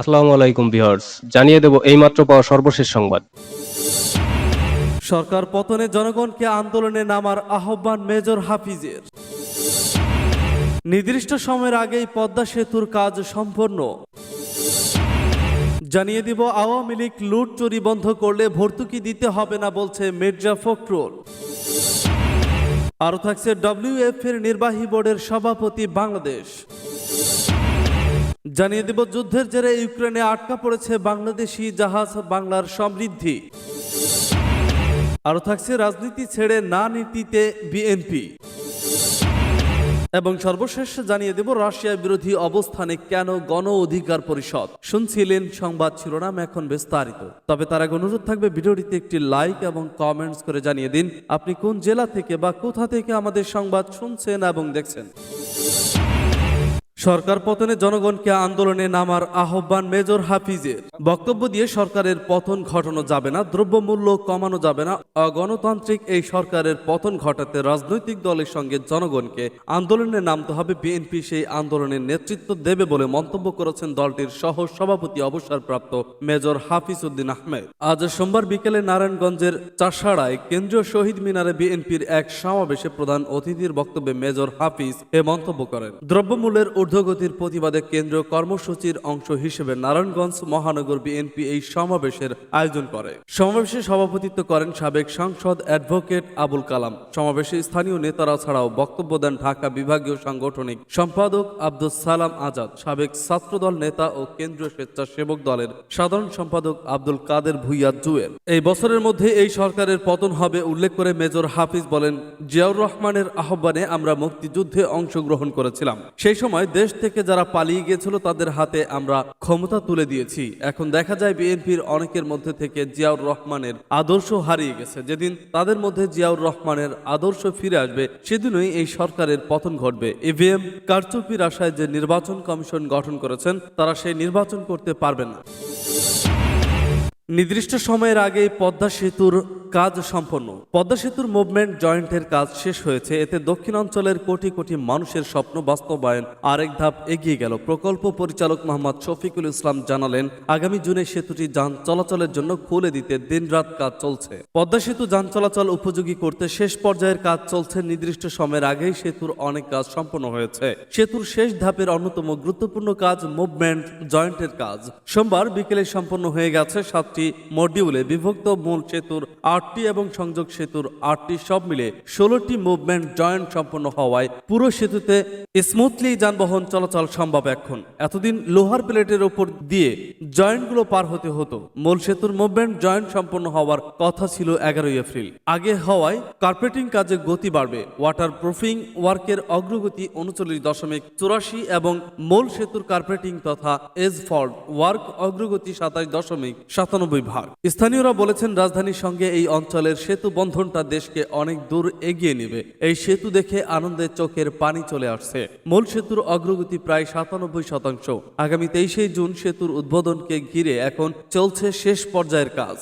আসসালামু আলাইকুম ভিউয়ার্স, জানিয়ে দেব এইমাত্র পাওয়া সর্বশেষ সংবাদ। সরকার পতনে জনগণকে আন্দোলনে নামার আহ্বান মেজর হাফিজের। নির্দিষ্ট সময়ের আগেই পদ্মা সেতুর কাজ সম্পন্ন। জানিয়ে দিব, আওয়ামী লীগ লুট চুরি বন্ধ করলে ভর্তুকি দিতে হবে না বলছে মির্জা ফখরুল। আরও থাকছে ডব্লিউএফ এর নির্বাহী বোর্ডের সভাপতি বাংলাদেশ। জানিয়ে দেব, যুদ্ধের জেরে ইউক্রেনে আটকা পড়েছে বাংলাদেশি জাহাজ, বাংলার সমৃদ্ধি। আরও থাকছে রাজনীতি ছেড়ে না নীতিতে বিএনপি। এবং সর্বশেষ জানিয়ে দেব রাশিয়া বিরোধী অবস্থানে কেন গণ অধিকার পরিষদ? শুনছিলেন সংবাদ শিরোনাম এখন বিস্তারিত। তবে তার আগে অনুরোধ থাকবে, ভিডিওটিতে একটি লাইক এবং কমেন্টস করে জানিয়ে দিন, আপনি কোন জেলা থেকে বা কোথা থেকে আমাদের সংবাদ শুনছেন এবং দেখছেন। সরকার পতনে জনগণকে আন্দোলনে নামার আহ্বান মেজর হাফিজের। বক্তব্য দিয়ে সরকারের পতন ঘটানো যাবে না, দ্রব্যমূল্য কমানো যাবে না। অগণতান্ত্রিক এই সরকারের পতন ঘটাতে রাজনৈতিক দলের সঙ্গে জনগণকে আন্দোলনে নামতে হবে। বিএনপি সেই আন্দোলনের নেতৃত্ব দেবে বলে মন্তব্য করেছেন দলটির সহ সভাপতি অবসরপ্রাপ্ত মেজর হাফিজ উদ্দিন আহমেদ। আজ সোমবার বিকেলে নারায়ণগঞ্জের চাষাড়ায় কেন্দ্রীয় শহীদ মিনারে বিএনপির এক সমাবেশে প্রধান অতিথির বক্তব্যে মেজর হাফিজ এ মন্তব্য করেন। দ্রব্যমূল্যের ঊর্ধ্বগতির প্রতিবাদে কেন্দ্রীয় কর্মসূচির অংশ হিসেবে নারায়ণগঞ্জ মহানগর বিএনপি এই সমাবেশের আয়োজন করে। সমাবেশে সভাপতিত্ব করেন সাবেক সাংসদ অ্যাডভোকেট আবুল কালাম। সমাবেশে স্থানীয় নেতারা ছাড়াও বক্তব্য দেন ঢাকা বিভাগীয় সাংগঠনিক সম্পাদক আব্দুল সালাম আজাদ, সাবেক ছাত্রদল নেতা ও কেন্দ্রীয় স্বেচ্ছাসেবক দলের সাধারণ সম্পাদক আব্দুল কাদের ভুইয়া জুয়েল। এই বছরের মধ্যে এই সরকারের পতন হবে উল্লেখ করে মেজর হাফিজ বলেন, জিয়াউর রহমানের আহ্বানে আমরা মুক্তিযুদ্ধে অংশগ্রহণ করেছিলাম। সেই সময় দেশ থেকে যারা পালিয়ে গিয়েছিল, তাদের হাতে আমরা ক্ষমতা তুলে দিয়েছি। এখন দেখা যায় বিএনপির অনেকের মধ্যে থেকে জিয়াউর রহমানের আদর্শ হারিয়ে গেছে। যেদিন তাদের মধ্যে জিয়াউর রহমানের আদর্শ ফিরে আসবে, সেদিনই এই সরকারের পতন ঘটবে। ইভিএম কারচুপির আশায় যে নির্বাচন কমিশন গঠন করেছেন, তারা সেই নির্বাচন করতে পারবে না। নির্দিষ্ট সময়ের আগে পদ্মা সেতুর কাজ সম্পন্ন। পদ্মা সেতুর মুভমেন্ট জয়েন্টের কাজ শেষ হয়েছে। এতে দক্ষিণাঞ্চলের কোটি কোটি মানুষের স্বপ্ন বাস্তবায়ন আরেক ধাপ এগিয়ে গেল। প্রকল্প পরিচালক মোহাম্মদ শফিকুল ইসলাম জানালেন, আগামী জুনে সেতুটি যান চলাচলের জন্য খুলে দিতে দিনরাত কাজ চলছে। পদ্মা সেতু যান চলাচল উপযোগী করতে শেষ পর্যায়ের কাজ চলছে। নির্দিষ্ট সময়ের আগেই সেতুর অনেক কাজ সম্পন্ন হয়েছে। সেতুর শেষ ধাপের অন্যতম গুরুত্বপূর্ণ কাজ মুভমেন্ট জয়েন্টের কাজ। সোমবার বিকেলে সম্পন্ন হয়ে গেছে সাতটি মডিউলে বিভক্ত মূল সেতুর আটটি এবং সংযোগ সেতুর আটটি সব মিলে ষোলোটি মুভমেন্ট জয়েন্ট সম্পন্ন হওয়ায় পুরো সেতুতে স্মুথলি যানবাহন চলাচল সম্ভব এখন। এতদিন লোহার প্লেটের ওপর দিয়ে জয়েন্টগুলো পার হতে হতো। মূল সেতুর মুভমেন্ট জয়েন্ট সম্পন্ন হওয়ার কথা ছিল এগারোই এপ্রিল। আগে হওয়ায় কার্পেটিং কাজে গতি বাড়বে। ওয়াটার প্রুফিং ওয়ার্কের অগ্রগতি উনচল্লিশ দশমিক চুরাশি এবং মূল সেতুর কার্পেটিং তথা এজ ফল্ট ওয়ার্ক অগ্রগতি সাতাশ দশমিক সাতানব্বই ভাগ। স্থানীয়রা বলেছেন রাজধানীর সঙ্গে এই অঞ্চলের সেতু বন্ধনটা দেশকে অনেক দূর এগিয়ে নেবে। এই সেতু দেখে আনন্দের চোখের পানি চলে আসছে। মূল সেতুর অগ্রগতি প্রায় সাতানব্বই শতাংশ। আগামী তেইশে জুন সেতুর উদ্বোধনকে ঘিরে এখন চলছে শেষ পর্যায়ের কাজ।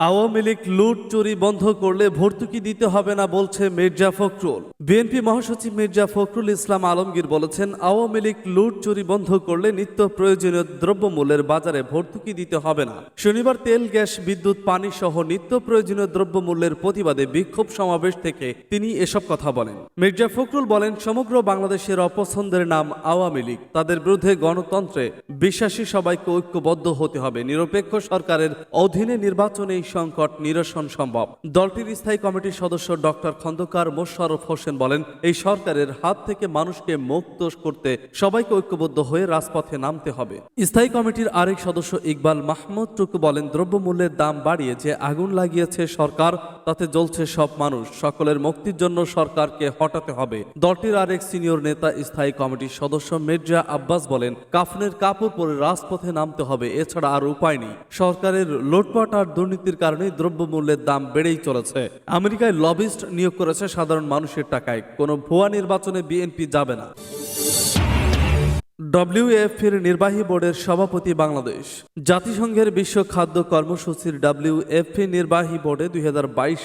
আওয়ামী লীগ লুট, চুরি, বন্ধ করলে ভর্তুকি দিতে হবে না বলছে মির্জা ফখরুল। বিএনপি মহাসচিব মির্জা ফখরুল ইসলাম আলমগীর বলেছেন, আওয়ামী লীগ লুট, চুরি, বন্ধ করলে নিত্য প্রয়োজনীয় দ্রব্যমূল্যের বাজারে ভর্তুকি দিতে হবে না। শনিবার তেল, গ্যাস, বিদ্যুৎ, পানি সহ নিত্য প্রয়োজনীয় দ্রব্যমূল্যের প্রতিবাদে বিক্ষোভ সমাবেশ থেকে তিনি এসব কথা বলেন। মির্জা ফখরুল বলেন, সমগ্র বাংলাদেশের অপছন্দের নাম আওয়ামী লীগ। তাদের বিরুদ্ধে গণতন্ত্রে বিশ্বাসী সবাইকে ঐক্যবদ্ধ হতে হবে। নিরপেক্ষ সরকারের অধীনে নির্বাচনে সংকট নিরসন সম্ভব। দলটির স্থায়ী কমিটির সদস্য ডক্টর খন্দকার মোশাররফ হোসেন বলেন, এই সরকারের হাত থেকে মানুষকে মুক্ত করতে সবাইকে ঐক্যবদ্ধ হয়ে রাজপথে নামতে হবে। স্থায়ী কমিটির আরেক সদস্য ইকবাল মাহমুদ টুকু বলেন, দ্রব্যমূল্যের দাম বাড়িয়ে যে আগুন লাগিয়েছে সরকার, তাতে জ্বলছে সব মানুষ। সকলের মুক্তির জন্য সরকারকে হটাতে হবে। দলটির আরেক সিনিয়র নেতা স্থায়ী কমিটির সদস্য মির্জা আব্বাস বলেন, কাফনের কাপড় পরে রাজপথে নামতে হবে, এছাড়া আর উপায় নেই। সরকারের লুটপাট আর দুর্নীতির কারণে দ্রব্যমূল্যের দাম বেড়েই চলেছে। আমেরিকায় লবিস্ট নিয়োগ করেছে সাধারণ মানুষের টাকায়। কোনো ভুয়া নির্বাচনে বিএনপি যাবে না। ডব্লিউএফপির নির্বাহী বোর্ডের সভাপতি বাংলাদেশ। জাতিসংঘের বিশ্ব খাদ্য কর্মসূচির ডব্লিউএফপি নির্বাহী বোর্ডে দুই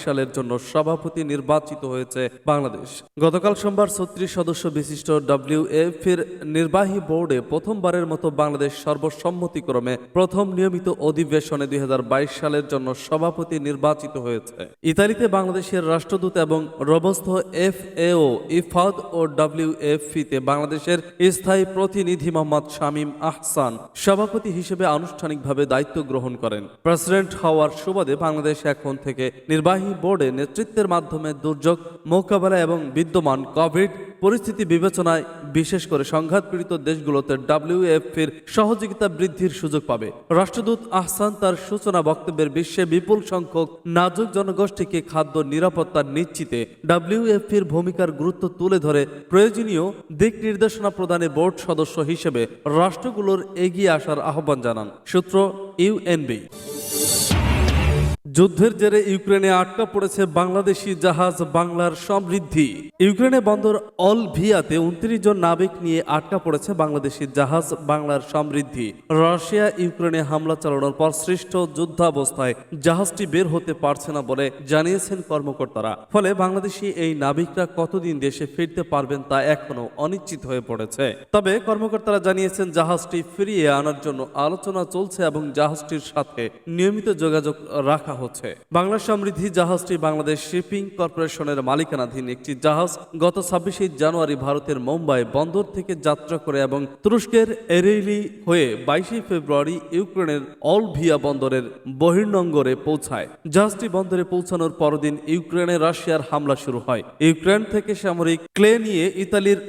সালের জন্য সভাপতি নির্বাচিত হয়েছে বাংলাদেশ। গতকাল সোমবার ছত্রিশ সদস্য বিশিষ্ট ডব্লিউএফপির নির্বাহী বোর্ডে প্রথমবারের মতো বাংলাদেশ সর্বসম্মতিক্রমে প্রথম নিয়মিত অধিবেশনে দুই হাজার বাইশ সালের জন্য সভাপতি নির্বাচিত হয়েছে। ইতালিতে বাংলাদেশের রাষ্ট্রদূত এবং রবস্থ এফএও ইফাদ ও ডব্লিউএফপিতে বাংলাদেশের স্থায়ী প্রতিনিধি মোহাম্মদ শামীম আহসান সভাপতি হিসেবে আনুষ্ঠানিকভাবে দায়িত্ব গ্রহণ করেন। প্রেসিডেন্ট হওয়ার সুবাদে বাংলাদেশ এখন থেকে নির্বাহী বোর্ডে নেতৃত্বের মাধ্যমে দুর্যোগ মোকাবেলা এবং বিদ্যমান কোভিড পরিস্থিতি বিবেচনায় বিশেষ করে সংঘাতপীড়িত দেশগুলোতে ডাব্লিউএফপির সহযোগিতা বৃদ্ধির সুযোগ পাবে। রাষ্ট্রদূত আহসান তার সূচনা বক্তব্যের বিশ্বে বিপুল সংখ্যক নাজুক জনগোষ্ঠীকে খাদ্য নিরাপত্তা নিশ্চিতে ডাব্লিউএফপির ভূমিকার গুরুত্ব তুলে ধরে প্রয়োজনীয় দিক নির্দেশনা প্রদানে বোর্ড সদস্য হিসেবে রাষ্ট্রগুলোর এগিয়ে আসার আহ্বান জানান। সূত্র ইউএনবি যুদ্ধের জেরে ইউক্রেনে আটকা পড়েছে বাংলাদেশি জাহাজ বাংলার সমৃদ্ধি। ইউক্রেনে বন্দর অল ভিয়াতে উনত্রিশ জন নাবিক নিয়ে আটকা পড়েছে বাংলাদেশি জাহাজ বাংলার সমৃদ্ধি। রাশিয়া ইউক্রেনে হামলা চালানোর পর সৃষ্ট যুদ্ধাবস্থায় জাহাজটি বের হতে পারছে না বলে জানিয়েছেন কর্মকর্তারা। ফলে বাংলাদেশি এই নাবিকরা কতদিন দেশে ফিরতে পারবেন তা এখনও অনিশ্চিত হয়ে পড়েছে। তবে কর্মকর্তারা জানিয়েছেন জাহাজটি ফিরিয়ে আনার জন্য আলোচনা চলছে এবং জাহাজটির সাথে নিয়মিত যোগাযোগ রাখা হচ্ছে। বাংলা সমৃদ্ধি জাহাজটি বাংলাদেশ শিপিং কর্পোরেশনের মালিকানাধীন একটি জাহাজ গত ছাব্বিশে জানুয়ারি ভারতের মুম্বাই বন্দর থেকে যাত্রা করে এবং তুরস্কের এরেইলি হয়ে বাইশে ফেব্রুয়ারি ইউক্রেনের অলভিয়া বন্দরের বহির্নঙ্গরে পৌঁছায়। জাহাজটি বন্দরে পৌঁছানোর পরদিন ইউক্রেনে রাশিয়ার হামলা শুরু হয়। ইউক্রেন থেকে সামরিক ক্লে নিয়ে ইতালির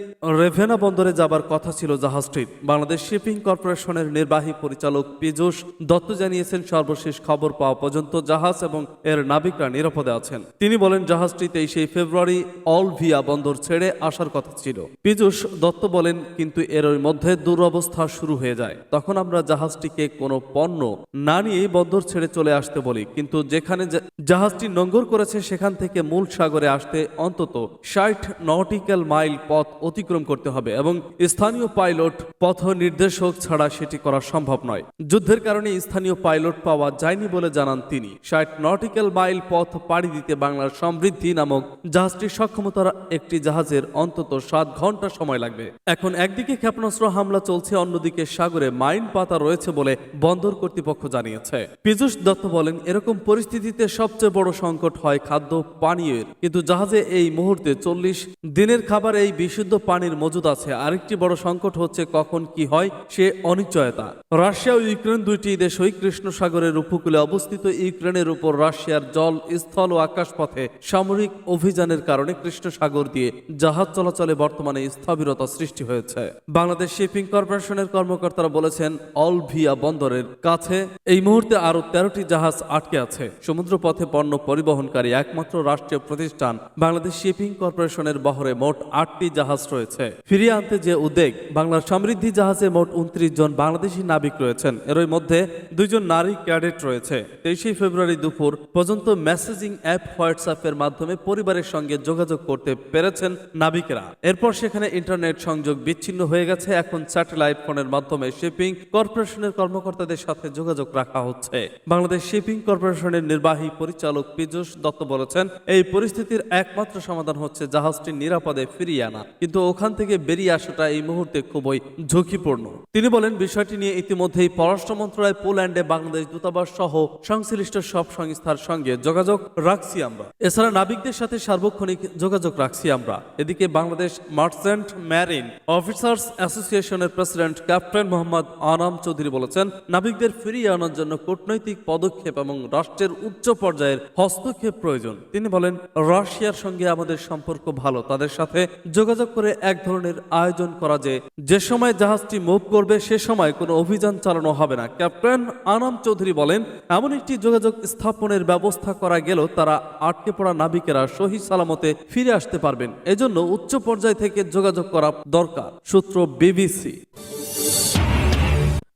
রেভেনা বন্দরে যাবার কথা ছিল জাহাজটির বাংলাদেশ শিপিং কর্পোরেশনের নির্বাহী পরিচালক পীযূষ দত্ত জানিয়েছেন, সর্বশেষ খবর পাওয়া পর্যন্ত জাহাজ এবং এর নাবিকরা নিরাপদে আছেন। তিনি বলেন জাহাজটি তেইশে ফেব্রুয়ারি অল ভিয়া বন্দর ছেড়ে আসার কথা ছিল। পীযূষ দত্ত বলেন, কিন্তু এর মধ্যে দুরবস্থা শুরু হয়ে যায়। তখন আমরা জাহাজটিকে কোনো পণ্য না নিয়েই বন্দর ছেড়ে চলে আসতে বলি। কিন্তু যেখানে জাহাজটি নোঙ্গর করেছে, সেখান থেকে মূল সাগরে আসতে অন্তত ষাট নটিক্যাল মাইল পথ অতিক্রম করতে হবে এবং স্থানীয় পাইলট পথ নির্দেশক ছাড়া সেটি করা সম্ভব নয়। যুদ্ধের কারণে স্থানীয় পাইলট পাওয়া যায়নি বলে জানান তিনি। ষাট নটিক্যাল মাইল পথ পাড়ি দিতে বাংলার সমৃদ্ধি নামক জাহাজটির সক্ষমতার একটি জাহাজের অন্তত সাত ঘণ্টা সময় লাগবে। এখন একদিকে ক্ষেপণাস্ত্র হামলা চলছে, অন্যদিকে সাগরে মাইন পাতা রয়েছে বলে বন্দর কর্তৃপক্ষ জানিয়েছে। পীযূষ দত্ত বলেন, এরকম পরিস্থিতিতে সবচেয়ে বড় সংকট হয় খাদ্য পানীয়ের। কিন্তু জাহাজে এই মুহূর্তে চল্লিশ দিনের খাবার এই বিশুদ্ধ পানির মজুদ আছে। আরেকটি বড় সংকট হচ্ছে কখন কি হয় সে অনিশ্চয়তা। রাশিয়া ও ইউক্রেন দুইটি দেশই কৃষ্ণ সাগরের উপকূলে অবস্থিত ইউক্রেনের উপর রাশিয়ার জল স্থল ও আকাশপথে সামরিক অভিযানের কারণে কৃষ্ণ সাগর দিয়ে জাহাজ চলাচলে বর্তমানে স্থবিরতা সৃষ্টি হয়েছে। বাংলাদেশ শিপিং কর্পোরেশনের কর্মকর্তারা বলেছেন অল ভিয়া বন্দরের কাছে এই মুহূর্তে আরও তেরোটি জাহাজ আটকে আছে। সমুদ্রপথে পণ্য পরিবহনকারী একমাত্র রাষ্ট্রীয় প্রতিষ্ঠান বাংলাদেশ শিপিং কর্পোরেশনের বহরে মোট আটটি জাহাজ রয়েছে। ফিরিয়ে আনতে যে উদ্যোগ, বাংলার সমৃদ্ধি জাহাজে মোট উনত্রিশ জন বাংলাদেশি নাবিক রয়েছেন। এরই মধ্যে দুইজন নারী ক্যাডেট রয়েছে। তেইশে ফেব্রুয়ারি দুপুর পর্যন্ত মেসেজিং অ্যাপ হোয়াটসঅ্যাপের মাধ্যমে পরিবারের সঙ্গে যোগাযোগ করতে পেরেছেন নাবিকেরা। এরপর সেখানে ইন্টারনেট সংযোগ বিচ্ছিন্ন হয়ে গেছে। এখন স্যাটেলাইট ফোনের মাধ্যমে শিপিং কর্পোরেশনের কর্মকর্তাদের সাথে যোগাযোগ রাখা হচ্ছে। বাংলাদেশ শিপিং কর্পোরেশনের নির্বাহী পরিচালক পীযূষ দত্ত বলেছেন, এই পরিস্থিতির একমাত্র সমাধান হচ্ছে জাহাজটি নিরাপদে ফিরিয়ে আনা। কিন্তু ওখান থেকে বেরিয়ে আসাটা এই মুহূর্তে খুবই ঝুঁকিপূর্ণ। তিনি বলেন, বিষয়টি নিয়ে ইতিমধ্যেই পররাষ্ট্র মন্ত্রণালয়, পোল্যান্ডে বাংলাদেশ দূতাবাস সহ সংশ্লিষ্ট সব সংস্থার সঙ্গে যোগাযোগ রাখছি আমরা। এছাড়া নাবিকদের সাথে সার্বক্ষণিক যোগাযোগ রাখছি আমরা। এদিকে বাংলাদেশ মার্চেন্ট ম্যারিন অফিসার্স অ্যাসোসিয়েশনের প্রেসিডেন্ট ক্যাপ্টেন মোহাম্মদ আনাম চৌধুরী বলেছেন, নাবিকদের ফিরিয়ে আনার জন্য কূটনৈতিক পদক্ষেপ এবং রাষ্ট্রের উচ্চ পর্যায়ের হস্তক্ষেপ প্রয়োজন। তিনি বলেন, রাশিয়ার সঙ্গে আমাদের সম্পর্ক ভালো, তাদের সাথে যোগাযোগ করে এক ধরনের আয়োজন করা যে যে সময় জাহাজটি মুভ করবে সে সময় কোনো অভিযান চালানো হবে না। ক্যাপ্টেন আনাম চৌধুরী বলেন, এমন একটি যোগাযোগ স্থাপনের ব্যবস্থা করা গেল তারা আটকে পড়া নাবিকেরা সহি সালামতে ফিরে আসতে পারবেন। এজন্য উচ্চ পর্যায় থেকে যোগাযোগ করা দরকার। সূত্র বিবিসি।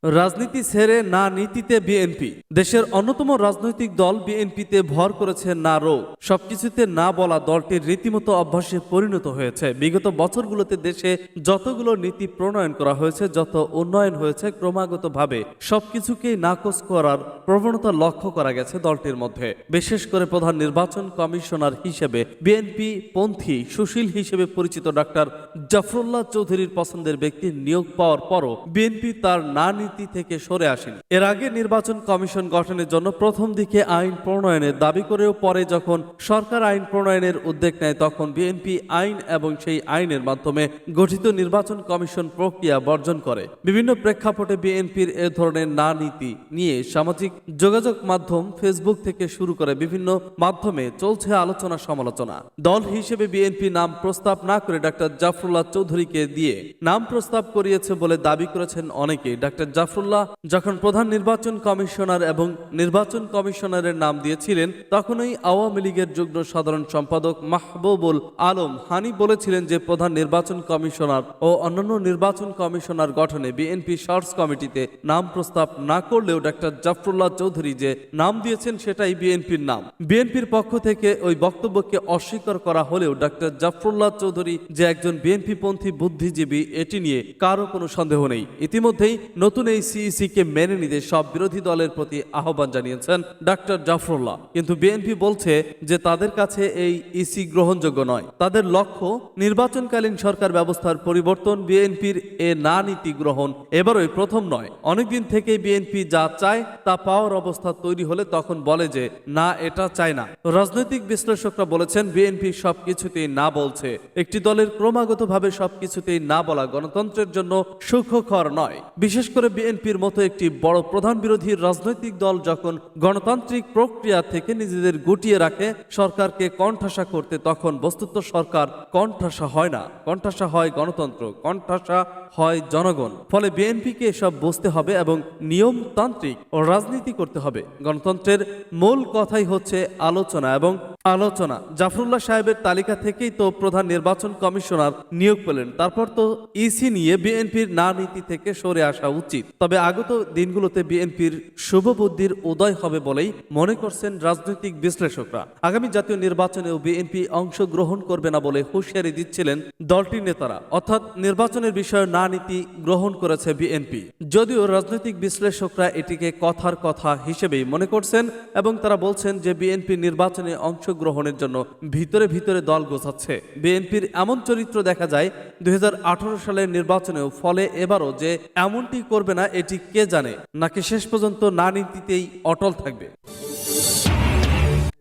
রাজনীতি ছেড়ে না নীতিতে বিএনপি। দেশের অন্যতম রাজনৈতিক দল বিএনপিতে ভর করেছে না রোগ। সবকিছুতে না বলা দলটির রীতিমতো অভ্যাসে পরিণত হয়েছে। বিগত বছরগুলোতে দেশে যতগুলো নীতি প্রণয়ন করা হয়েছে, যত উন্নয়ন হয়েছে, ক্রমাগতভাবে সবকিছুকেই নাকচ করার প্রবণতা লক্ষ্য করা গেছে দলটির মধ্যে। বিশেষ করে প্রধান নির্বাচন কমিশনার হিসেবে বিএনপি পন্থী সুশীল হিসেবে পরিচিত ডাক্তার জাফরুল্লাহ চৌধুরীর পছন্দের ব্যক্তি নিয়োগ পাওয়ার পরও বিএনপি তার না নীতি থেকে সরে আসেনি। এর আগে নির্বাচন কমিশন গঠনের জন্য প্রথম দিকে আইন প্রণয়নের দাবি করেও পরে যখন সরকার আইন প্রণয়নের উদ্যোগ নেয়, তখন বিএনপি আইন এবং সেই আইনের মাধ্যমে গঠিত নির্বাচন কমিশন প্রক্রিয়া বর্জন করে। বিভিন্ন প্রেক্ষাপটে বিএনপির এ ধরনের না নীতি নিয়ে সামাজিক যোগাযোগ মাধ্যম ফেসবুক থেকে শুরু করে বিভিন্ন মাধ্যমে চলছে আলোচনা সমালোচনা। দল হিসেবে বিএনপি নাম প্রস্তাব না করে ডাক্তার জাফরুল্লাহ চৌধুরীকে দিয়ে নাম প্রস্তাব করিয়েছে বলে দাবি করেছেন অনেকে। ডাক্তার জাফরুল্লাহ যখন প্রধান নির্বাচন কমিশনার এবং নির্বাচন কমিশনারের নাম দিয়েছিলেন, তখনই আওয়ামী লীগের যুগ্ম সাধারণ সম্পাদক মাহবুবুল আলম হানি বলেছিলেন যে প্রধান নির্বাচন কমিশনার ও অন্যান্য নির্বাচন কমিশনার গঠনে বিএনপি সার্চ কমিটিতে নাম প্রস্তাব না করলেও ডাক্তার জাফরুল্লাহ চৌধুরী যে নাম দিয়েছেন সেটাই বিএনপির নাম। বিএনপির পক্ষ থেকে ওই বক্তব্যকে অস্বীকার করা হলেও ডাক্তার জাফরুল্লাহ চৌধুরী যে একজন বিএনপি পন্থী বুদ্ধিজীবী, এটি নিয়ে কারও কোনো সন্দেহ নেই। ইতিমধ্যেই নতুন এই সিইসি কে মেনে নিতে সব বিরোধী দলের প্রতি আহ্বান জানিয়েছেন ডাক্তার জাফরুল্লাহ। কিন্তু বিএনপি বলছে যে তাদের কাছে এই ইসি গ্রহণযোগ্য নয়। তাদের লক্ষ্য, নির্বাচনকালীন সরকার ব্যবস্থার পরিবর্তন, বিএনপির এ না নীতি গ্রহণ এবারই প্রথম নয়। অনেকদিন থেকে বিএনপি যা চায়, তা পাওয়ার অবস্থা তৈরি হলে তখন বলে যে, না, এটা চায় না। রাজনৈতিক বিশ্লেষকরা বলেছেন, বিএনপি সবকিছুতেই না বলছে। একটি দলের ক্রমাগতভাবে সবকিছুতেই না বলা গণতন্ত্রের জন্য সুখকর নয়। বিশেষ করে বিএনপির মতো একটি বড় প্রধান বিরোধী রাজনৈতিক দল যখন গণতান্ত্রিক প্রক্রিয়া থেকে নিজেদের গুটিয়ে রাখে, সরকারকে কণ্ঠাসা করতে তখন বস্তুত সরকার কণ্ঠাসা হয় না। কণ্ঠাসা হয় গণতন্ত্র, কণ্ঠাসা হয় জনগণ। ফলে বিএনপিকে এসব বুঝতে হবে এবং নিয়মতান্ত্রিক ও রাজনীতি করতে হবে। গণতন্ত্রের মূল কথাই হচ্ছে আলোচনা এবং আলোচনা। জাফরুল্লাহ সাহেবের তালিকা থেকেই তো প্রধান নির্বাচন কমিশনার নিয়োগ পেলেন। তারপর তো ইসি নিয়ে বিএনপির না নীতি থেকে সরে আসা উচিত। তবে আগত দিনগুলোতে বিএনপির শুভবুদ্ধির উদয় হবে বলেই মনে করছেন রাজনৈতিক বিশ্লেষকরা। আগামী জাতীয় নির্বাচনেও বিএনপি অংশগ্রহণ করবে না বলে হুঁশিয়ারি দিচ্ছিলেন দলটির নেতারা। অর্থাৎ নির্বাচনের বিষয়ে না নীতি গ্রহণ করেছে বিএনপি। যদিও রাজনৈতিক বিশ্লেষকরা এটিকে কথার কথা হিসেবেই মনে করছেন এবং তারা বলছেন যে বিএনপি নির্বাচনে অংশগ্রহণের জন্য ভিতরে ভিতরে দল গোছাচ্ছে। বিএনপির এমন চরিত্র দেখা যায়, দুই হাজার আঠারো সালের নির্বাচনেও ফলে এবারও যে এমনটি করবে না, এটি কে জানে? নাকি শেষ পর্যন্ত না নীতিতেই অটল থাকবে?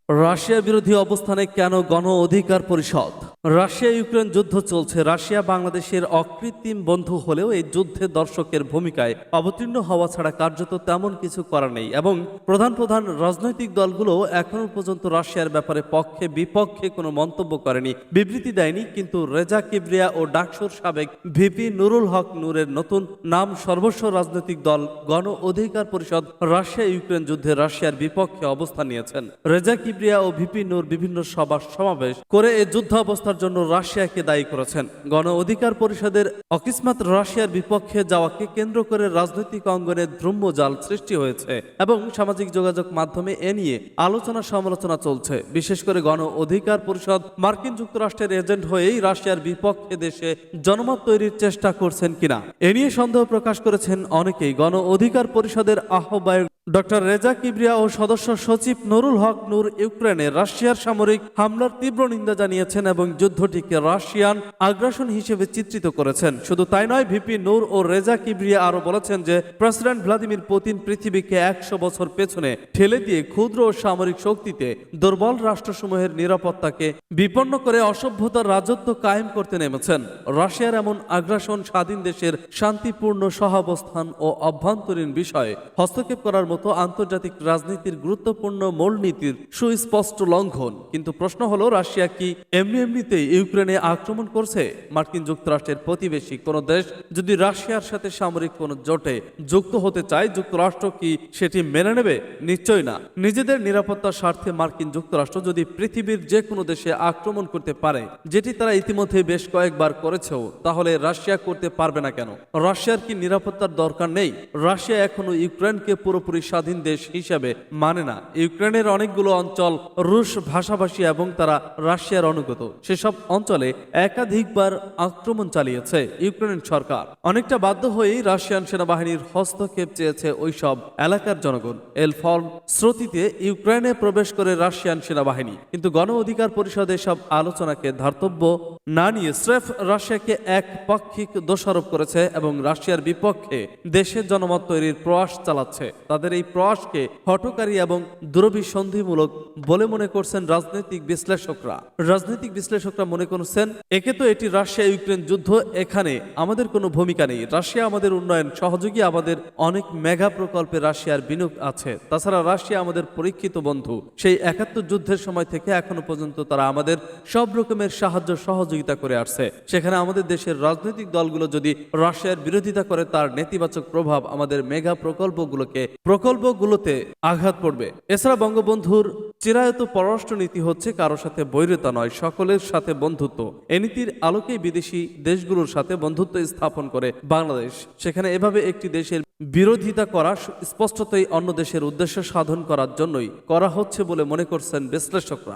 রাশিয়া বিরোধী অবস্থানে কেন গণ অধিকার পরিষদ? রাশিয়া ইউক্রেন যুদ্ধ চলছে। রাশিয়া বাংলাদেশের অকৃত্রিম বন্ধু হলেও এই যুদ্ধে দর্শকের ভূমিকায় অবতীর্ণ হওয়া ছাড়া কার্যত তেমন কিছু করা নেই এবং প্রধান প্রধান রাজনৈতিক দলগুলো এখনও পর্যন্ত রাশিয়ার ব্যাপারে পক্ষে বিপক্ষে কোনো মন্তব্য করেনি। বিবৃতি দেয়নি, কিন্তু রেজা কিবরিয়া ও ডাকসুর সাবেক ভিপি নুরুল হক নূরের নতুন নাম সর্বস্ব রাজনৈতিক দল গণ অধিকার পরিষদ রাশিয়া ইউক্রেন যুদ্ধে রাশিয়ার বিপক্ষে অবস্থান নিয়েছেন। রেজা কিবরিয়া ও ভিপি নূর বিভিন্ন সভা সমাবেশ করে এই যুদ্ধ অবস্থার জন্য রাশিয়াকে দায়ী করেছেন। গণ অধিকার পরিষদের অকিসমাত রাশিয়ার বিপক্ষে যাওয়াকে কেন্দ্র করে রাজনৈতিক অঙ্গনে দ্রম্যজাল সৃষ্টি হয়েছে এবং সামাজিক যোগাযোগ মাধ্যমে এ নিয়ে আলোচনা সমালোচনা চলছে। বিশেষ করে গণ অধিকার পরিষদ মার্কিন যুক্তরাষ্ট্রের এজেন্ট হয়েই রাশিয়ার বিপক্ষে দেশে জনমত তৈরির চেষ্টা করছেন কিনা? এ নিয়ে সন্দেহ প্রকাশ করেছেন অনেকেই। গণ অধিকার পরিষদের আহ্বায়ক ডক্টর রেজা কিবরিয়া ও সদস্য সচিব নুরুল হক নূর ইউক্রেনে রাশিয়ার সামরিক হামলার তীব্র নিন্দা জানিয়েছেন এবং যুদ্ধটিকে রাশিয়ান আগ্রাসন হিসেবে চিত্রিত করেছেন। শুধু তাই নয়, ভিপি নূর ও রেজা কিবরিয়া আরও বলেছেন যে, প্রেসিডেন্ট ভ্লাদিমির পুতিন পৃথিবীকে একশো বছর পেছনে ঠেলে দিয়ে ক্ষুদ্র ও সামরিক শক্তিতে দুর্বল রাষ্ট্রসমূহের নিরাপত্তাকে বিপন্ন করে অসভ্যতার রাজত্ব কায়েম করতে নেমেছেন। রাশিয়ার এমন আগ্রাসন স্বাধীন দেশের শান্তিপূর্ণ সহাবস্থান ও অভ্যন্তরীণ বিষয়ে হস্তক্ষেপ করার মতো আন্তর্জাতিক রাজনীতির গুরুত্বপূর্ণ মূলনীতির সুস্পষ্ট লঙ্ঘন। কিন্তু প্রশ্ন হলো, রাশিয়া কি এমনি এমনিতেই ইউক্রেনে আক্রমণ করছে? মার্কিন যুক্তরাষ্ট্রের প্রতিবেশী কোনো দেশ যদি রাশিয়ার সাথে সামরিক কোনো জোটে যুক্ত হতে চায়, যুক্তরাষ্ট্র কি সেটি মেনে নেবে? নিশ্চয় না। নিজেদের নিরাপত্তার স্বার্থে মার্কিন যুক্তরাষ্ট্র যদি পৃথিবীর যে কোনো দেশে আক্রমণ করতে পারে, যেটি তারা ইতিমধ্যে বেশ কয়েকবার করেছেও, তাহলে রাশিয়া করতে পারবে না কেন? রাশিয়ার কি নিরাপত্তার দরকার নেই? রাশিয়া এখনও ইউক্রেনকে পুরোপুরি স্বাধীন দেশ হিসেবে মানে না। ইউক্রেনের অনেকগুলো অঞ্চল রুশ ভাষাভাষী এবং তারা রাশিয়ার অনুগত। সেসব অঞ্চলে একাধিকবার আক্রমণ চালিয়েছে ইউক্রেন সরকার। অনেকটা বাধ্য হয়েই রাশিয়ান সেনাবাহিনীর হস্তক্ষেপ চেয়েছে ওইসব এলাকার জনগণ। এল ফল স্রোতিতে ইউক্রেনে প্রবেশ করে রাশিয়ান সেনাবাহিনী। কিন্তু গণ অধিকার পরিষদ এসব আলোচনাকে ধার্তব্য না নিয়ে স্রেফ রাশিয়াকে এক পাক্ষিক দোষারোপ করেছে এবং রাশিয়ার বিপক্ষে দেশের জনমত তৈরির প্রয়াস চালাচ্ছে। তাদের এই প্রয়াসকে হটকারী এবং দুরভিসন্ধিমূলক বলে মনে করছেন রাজনৈতিক বিশ্লেষকরা। রাজনৈতিক বিশ্লেষকরা মনে করছেন, একে তো এটি রাশিয়া ইউক্রেন যুদ্ধ, এখানে আমাদের কোনো ভূমিকা নেই। রাশিয়া আমাদের উন্নয়ন, সহযোগী আমাদের অনেক মেগা প্রকল্পে রাশিয়ার বিনিয়োগ আছে। তাছাড়া রাশিয়া আমাদের পরীক্ষিত বন্ধু। সেই একাত্তর যুদ্ধের সময় থেকে এখনও পর্যন্ত তারা আমাদের সব রকমের সাহায্য সহযোগিতা করে আসছে। সেখানে আমাদের দেশের রাজনৈতিক দলগুলো যদি রাশিয়ার বিরোধিতা করে, তার নেতিবাচক প্রভাব আমাদের মেগা প্রকল্পগুলোকে, প্রকল্পগুলোতে আঘাত পড়বে এছাড়া বঙ্গবন্ধুর চিরায়ত পররাষ্ট্র নীতি হচ্ছে কারোর সাথে বৈরতা নয়, সকলের সাথে বন্ধুত্ব। এ নীতির আলোকেই বিদেশি দেশগুলোর সাথে বন্ধুত্ব স্থাপন করে বাংলাদেশ। সেখানে এভাবে একটি দেশের বিরোধিতা করা স্পষ্টতই অন্য দেশের উদ্দেশ্য সাধন করার জন্যই করা হচ্ছে বলে মনে করছেন বিশ্লেষকরা।